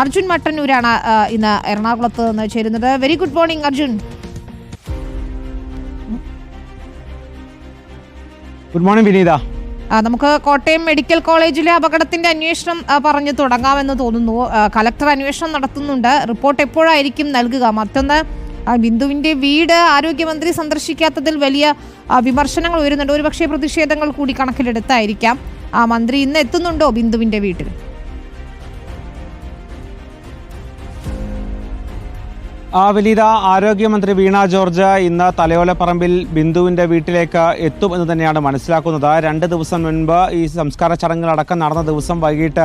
അർജുൻ മട്ടന്നൂരാണ് ഇന്ന് എറണാകുളത്ത് നിന്ന് ചേരുന്നത്. Very good morning Arjun. Good morning Vineetha. നമുക്ക് കോട്ടയം മെഡിക്കൽ കോളേജിലെ അപകടത്തിന്റെ അന്വേഷണം പറഞ്ഞു തുടങ്ങാമെന്ന് തോന്നുന്നു. കലക്ടർ അന്വേഷണം നടത്തുന്നുണ്ട്. റിപ്പോർട്ട് എപ്പോഴായിരിക്കും നൽകുക? മറ്റൊന്ന് ബിന്ദുവിന്റെ വീട് ആരോഗ്യമന്ത്രി സന്ദർശിക്കാത്തതിൽ വലിയ വിമർശനങ്ങൾ ഉയരുന്നുണ്ട്. ഒരുപക്ഷെ പ്രതിഷേധങ്ങൾ കൂടി കണക്കിലെടുത്തായിരിക്കാം. ആ മന്ത്രി ഇന്ന് എത്തുന്നുണ്ടോ ബിന്ദുവിന്റെ വീട്ടിൽ? വിനീത ആരോഗ്യമന്ത്രി വീണ ജോർജ് ഇന്ന് തലയോലപ്പറമ്പിൽ ബിന്ദുവിന്റെ വീട്ടിലേക്ക് എത്തും എന്ന് തന്നെയാണ് മനസ്സിലാക്കുന്നത്. രണ്ട് ദിവസം മുൻപ് ഈ സംസ്കാര ചടങ്ങുകളടക്കം നടന്ന ദിവസം വൈകിട്ട്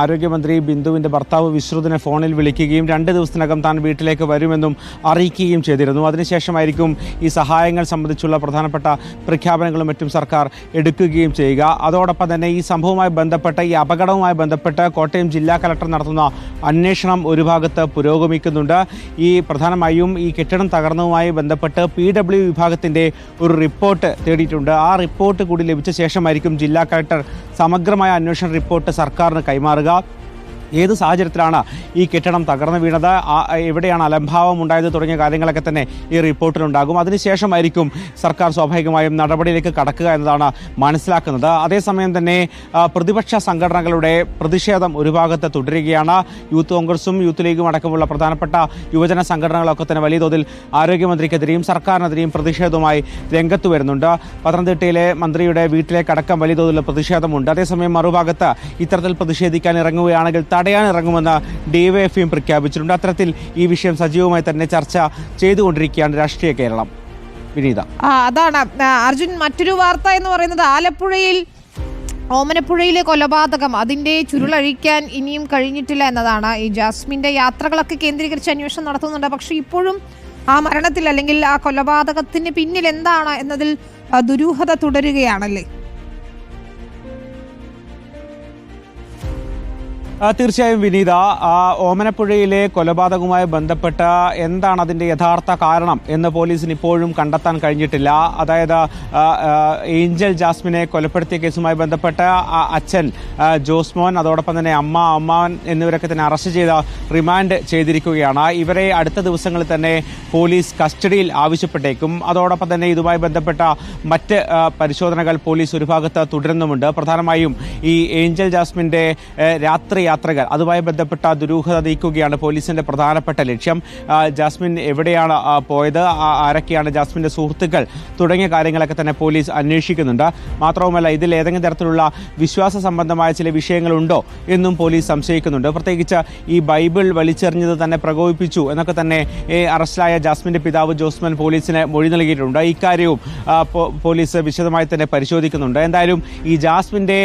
ആരോഗ്യമന്ത്രി ബിന്ദുവിന്റെ ഭർത്താവ് വിശ്രുതിനെ ഫോണിൽ വിളിക്കുകയും രണ്ട് ദിവസത്തിനകം താൻ വീട്ടിലേക്ക് വരുമെന്നും അറിയിക്കുകയും ചെയ്തിരുന്നു. അതിനുശേഷമായിരിക്കും ഈ സഹായങ്ങൾ സംബന്ധിച്ചുള്ള പ്രധാനപ്പെട്ട പ്രഖ്യാപനങ്ങളും മറ്റും സർക്കാർ എടുക്കുകയും ചെയ്യുക. അതോടൊപ്പം തന്നെ ഈ സംഭവവുമായി ബന്ധപ്പെട്ട ഈ അപകടവുമായി ബന്ധപ്പെട്ട് കോട്ടയം ജില്ലാ കലക്ടർ നടത്തുന്ന അന്വേഷണം ഒരു ഭാഗത്ത് പുരോഗമിക്കുന്നുണ്ട്. ഈ പ്രധാനമായും ഈ കെട്ടിടം തകർന്നതുമായി ബന്ധപ്പെട്ട് പി ഡബ്ല്യു വിഭാഗത്തിന്റെ ഒരു റിപ്പോർട്ട് തേടിയിട്ടുണ്ട്. ആ റിപ്പോർട്ട് കൂടി ലഭിച്ച ശേഷമായിരിക്കും ജില്ലാ കളക്ടർ സമഗ്രമായ അന്വേഷണ റിപ്പോർട്ട് സർക്കാരിന് കൈമാറുക. ഏത് സാഹചര്യത്തിലാണ് ഈ കെട്ടിടം തകർന്നു വീണത്? എവിടെയാണ് അലംഭാവം ഉണ്ടായത് തുടങ്ങിയ കാര്യങ്ങളൊക്കെ തന്നെ ഈ റിപ്പോർട്ടിലുണ്ടാകും. അതിനുശേഷമായിരിക്കും സർക്കാർ സ്വാഭാവികമായും നടപടിയിലേക്ക് കടക്കുക എന്നതാണ് മനസ്സിലാക്കുന്നത്. അതേസമയം തന്നെ പ്രതിപക്ഷ സംഘടനകളുടെ പ്രതിഷേധം ഒരു ഭാഗത്ത് തുടരുകയാണ്. യൂത്ത് കോൺഗ്രസും യൂത്ത് ലീഗും അടക്കമുള്ള പ്രധാനപ്പെട്ട യുവജന സംഘടനകളൊക്കെ തന്നെ വലിയ തോതിൽ ആരോഗ്യമന്ത്രിക്കെതിരെയും സർക്കാരിനെതിരെയും പ്രതിഷേധവുമായി രംഗത്ത് വരുന്നുണ്ട്. പത്തനംതിട്ടയിലെ മന്ത്രിയുടെ വീട്ടിലേക്കടക്കം വലിയ തോതിലുള്ള പ്രതിഷേധമുണ്ട്. അതേസമയം മറുഭാഗത്ത് ഇത്തരത്തിൽ പ്രതിഷേധിക്കാൻ ഇറങ്ങുകയാണെങ്കിൽ ഇറങ്ങുമെന്ന് ഡിവൈഎഫ്ഐയും പ്രഖ്യാപിച്ചിട്ടുണ്ട്. അത്തരത്തിൽ ഈ വിഷയം സജീവമായി തന്നെ ചർച്ച ചെയ്തുകൊണ്ടിരിക്കുകയാണ് രാഷ്ട്രീയ കേരളം. വിനീത. അതാണ്. അർജുൻ മറ്റൊരു വാർത്ത എന്ന് പറയുന്നത് ആലപ്പുഴയിൽ ഓമനപ്പുഴയിലെ കൊലപാതകം. അതിന്റെ ചുരുളഴിക്കാൻ ഇനിയും കഴിഞ്ഞിട്ടില്ല എന്നതാണ്. ഈ ജാസ്മിന്റെ യാത്രകളൊക്കെ കേന്ദ്രീകരിച്ച് അന്വേഷണം നടത്തുന്നുണ്ട്. പക്ഷേ ഇപ്പോഴും ആ മരണത്തിൽ അല്ലെങ്കിൽ ആ കൊലപാതകത്തിന് പിന്നിൽ എന്താണ് എന്നതിൽ ദുരൂഹത തുടരുകയാണല്ലേ? തീർച്ചയായും വിനീത ഓമനപ്പുഴയിലെ കൊലപാതകവുമായി ബന്ധപ്പെട്ട് എന്താണ് അതിന്റെ യഥാർത്ഥ കാരണം എന്ന് പോലീസിന് ഇപ്പോഴും കണ്ടെത്താൻ കഴിഞ്ഞിട്ടില്ല. അതായത് ഏഞ്ചൽ ജാസ്മിനെ കൊലപ്പെടുത്തിയ കേസുമായി ബന്ധപ്പെട്ട് അച്ഛൻ ജോസ്മോൻ അതോടൊപ്പം തന്നെ അമ്മ അമ്മാവൻ എന്നിവരൊക്കെ തന്നെ അറസ്റ്റ് ചെയ്ത് റിമാൻഡ് ചെയ്തിരിക്കുകയാണ്. ഇവരെ അടുത്ത ദിവസങ്ങളിൽ തന്നെ പോലീസ് കസ്റ്റഡിയിൽ ആവശ്യപ്പെട്ടേക്കും. അതോടൊപ്പം തന്നെ ഇതുമായി ബന്ധപ്പെട്ട മറ്റ് പരിശോധനകൾ പോലീസ് ഒരു ഭാഗത്ത് തുടരുന്നുമുണ്ട്. പ്രധാനമായും ഈ ഏഞ്ചൽ ജാസ്മിന്റെ രാത്രി യാത്രകൾ. അതുമായി ബന്ധപ്പെട്ട ദുരൂഹത നീക്കുകയാണ് പോലീസിന്റെ പ്രധാനപ്പെട്ട ലക്ഷ്യം. ജാസ്മിൻ എവിടെയാണ് പോയത്? ആരൊക്കെയാണ് ജാസ്മിന്റെ സുഹൃത്തുക്കൾ? തുടങ്ങിയ കാര്യങ്ങളൊക്കെ തന്നെ പോലീസ് അന്വേഷിക്കുന്നുണ്ട്. മാത്രവുമല്ല ഇതിൽ ഏതെങ്കിലും തരത്തിലുള്ള വിശ്വാസ സംബന്ധമായ ചില വിഷയങ്ങളുണ്ടോ എന്നും പോലീസ് സംശയിക്കുന്നുണ്ട്. പ്രത്യേകിച്ച് ഈ ബൈബിൾ വലിച്ചെറിഞ്ഞത് തന്നെ പ്രകോപിപ്പിച്ചു എന്നൊക്കെ തന്നെ അറസ്റ്റിലായ ജാസ്മിന്റെ പിതാവ് ജോസ്മൻ പോലീസിന് മൊഴി നൽകിയിട്ടുണ്ട്. ഇക്കാര്യവും പോലീസ് വിശദമായി തന്നെ പരിശോധിക്കുന്നുണ്ട്. എന്തായാലും ഈ ജാസ്മിന്റെ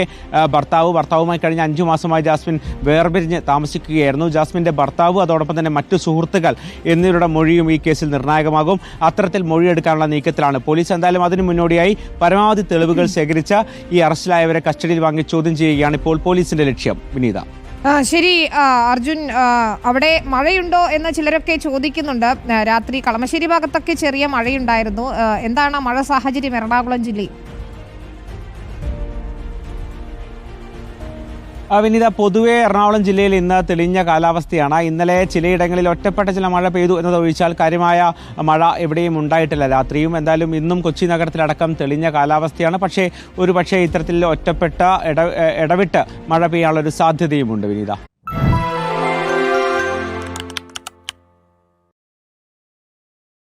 ഭർത്താവ് ഭർത്താവുമായി കഴിഞ്ഞ അഞ്ചു മാസമായി ജാസ്മിൻ വേർപിരിഞ്ഞ് താമസിക്കുകയായിരുന്നു. ജാസ്മിന്റെ ഭർത്താവ് അതോടൊപ്പം തന്നെ മറ്റു സുഹൃത്തുക്കൾ എന്നിവരുടെ മൊഴിയും ഈ കേസിൽ നിർണായകമാകും. അത്തരത്തിൽ മൊഴിയെടുക്കാനുള്ള നീക്കത്തിലാണ് പോലീസ്. എന്തായാലും അതിന് മുന്നോടിയായി പരമാവധി തെളിവുകൾ ശേഖരിച്ച ഈ അറസ്റ്റിലായവരെ കസ്റ്റഡിയിൽ വാങ്ങി ചോദ്യം ചെയ്യുകയാണ് ഇപ്പോൾ പോലീസിന്റെ ലക്ഷ്യം. വിനീത. ശരി അർജുൻ അവിടെ മഴയുണ്ടോ എന്ന് ചിലരൊക്കെ ചോദിക്കുന്നുണ്ട്. രാത്രി കളമശ്ശേരി ഭാഗത്തൊക്കെ ചെറിയ മഴയുണ്ടായിരുന്നു. എന്താണ് മഴ സാഹചര്യം എറണാകുളം ജില്ലയിൽ? വിനീത പൊതുവെ എറണാകുളം ജില്ലയിൽ ഇന്ന് തെളിഞ്ഞ കാലാവസ്ഥയാണ്. ഇന്നലെ ചിലയിടങ്ങളിൽ ഒറ്റപ്പെട്ട ചില മഴ പെയ്തു എന്നതൊഴിച്ചാൽ കാര്യമായ മഴ എവിടെയും ഉണ്ടായിട്ടില്ല. രാത്രിയും എന്തായാലും ഇന്നും കൊച്ചി നഗരത്തിലടക്കം തെളിഞ്ഞ കാലാവസ്ഥയാണ്. പക്ഷേ ഒരു പക്ഷേ ഇത്തരത്തിൽ ഒറ്റപ്പെട്ട ഇട ഇടവിട്ട് മഴ പെയ്യാനുള്ളൊരു സാധ്യതയുമുണ്ട് വിനീത.